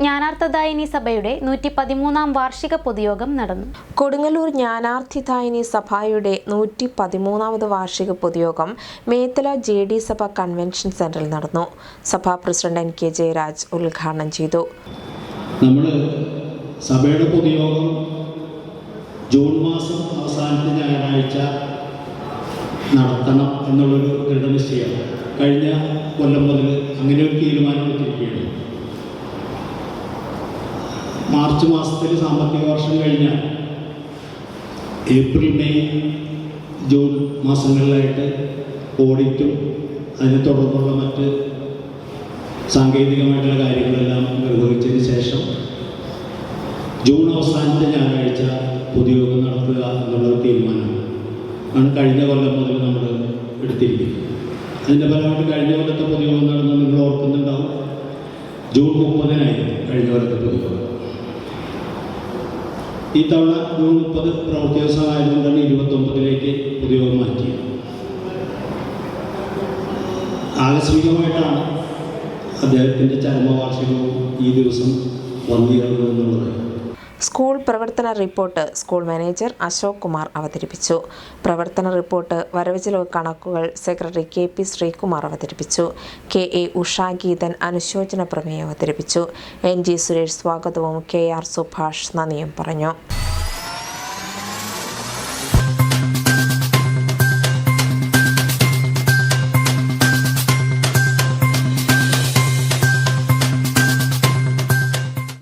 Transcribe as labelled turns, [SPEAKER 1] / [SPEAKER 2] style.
[SPEAKER 1] ജ്ഞാനാർത്ഥദായിനി സഭയുടെ നൂറ്റി പതിമൂന്നാം വാർഷിക പൊതുയോഗം നടന്നു.
[SPEAKER 2] കൊടുങ്ങല്ലൂർ ജ്ഞാനാർത്ഥിദായിനി സഭയുടെ നൂറ്റി പതിമൂന്നാമത് വാർഷിക പൊതുയോഗം മേത്തല ജെ ഡി സഭ കൺവെൻഷൻ സെന്ററിൽ നടന്നു. സഭാ പ്രസിഡന്റ് എൻ കെ ജയരാജ് ഉദ്ഘാടനം ചെയ്തു.
[SPEAKER 3] നമ്മൾ സഭയുടെ പൊതുയോഗം ജൂൺ മാസം അവസാനത്തെ ഞായറാഴ്ച നടത്തണം എന്നുള്ളൊരു ദൃഢനിശ്ചയം കഴിഞ്ഞ കൊല്ലം മുതൽ അങ്ങനെ ഒരു തീരുമാനം എടുത്തിരിക്കുകയാണ്. മാർച്ച് മാസത്തിൽ സാമ്പത്തിക വർഷം കഴിഞ്ഞാൽ ഏപ്രിൽ മെയ് ജൂൺ മാസങ്ങളിലായിട്ട് ഓഡിറ്റും അതിനെ തുടർന്നുള്ള മറ്റ് സാങ്കേതികമായിട്ടുള്ള കാര്യങ്ങളെല്ലാം നിർവഹിച്ചതിന് ശേഷം ജൂൺ അവസാനത്തെ ഞായറാഴ്ച പൊതുയോഗം നടത്തുക എന്നുള്ള തീരുമാനമാണ്. ആണ് കഴിഞ്ഞ കൊല്ലം മുതൽ നമ്മൾ എടുത്തിരിക്കുന്നത്. അതിന്റെ ഫലമായിട്ട് കഴിഞ്ഞ കൊല്ലത്തെ പൊതുയോഗം നടന്നു നിങ്ങൾ ഓർക്കുന്നുണ്ടാവും. ജൂൺ മുപ്പതിനായിരുന്നു കഴിഞ്ഞ കൊല്ലത്തെ പൊതുയോഗം ഈ തവണ ജൂൺ മുപ്പത് പ്രവൃത്തി ദിവസമായതുകൊണ്ടാണ് ഇരുപത്തൊമ്പതിലേക്ക് പുതിയോഗം മാറ്റിയത് ആകസ്മികമായിട്ടാണ് അദ്ദേഹത്തിന്റെ ചരമവാർഷികവും ഈ ദിവസം വന്നിരുന്നത് എന്നുള്ളത്.
[SPEAKER 2] സ്കൂൾ പ്രവർത്തന report school manager Ashok Kumar അവതരിപ്പിച്ചു. പ്രവർത്തന റിപ്പോർട്ട് വരവ് ചെലവ് കണക്കുകൾ സെക്രട്ടറി കെ പി ശ്രീകുമാർ അവതരിപ്പിച്ചു. കെ എ ഉഷാഗീതൻ അനുശോചന പ്രമേയം അവതരിപ്പിച്ചു. എൻ ജി സുരേഷ് സ്വാഗതവും കെ ആർ സുഭാഷ് നന്ദിയും പറഞ്ഞു.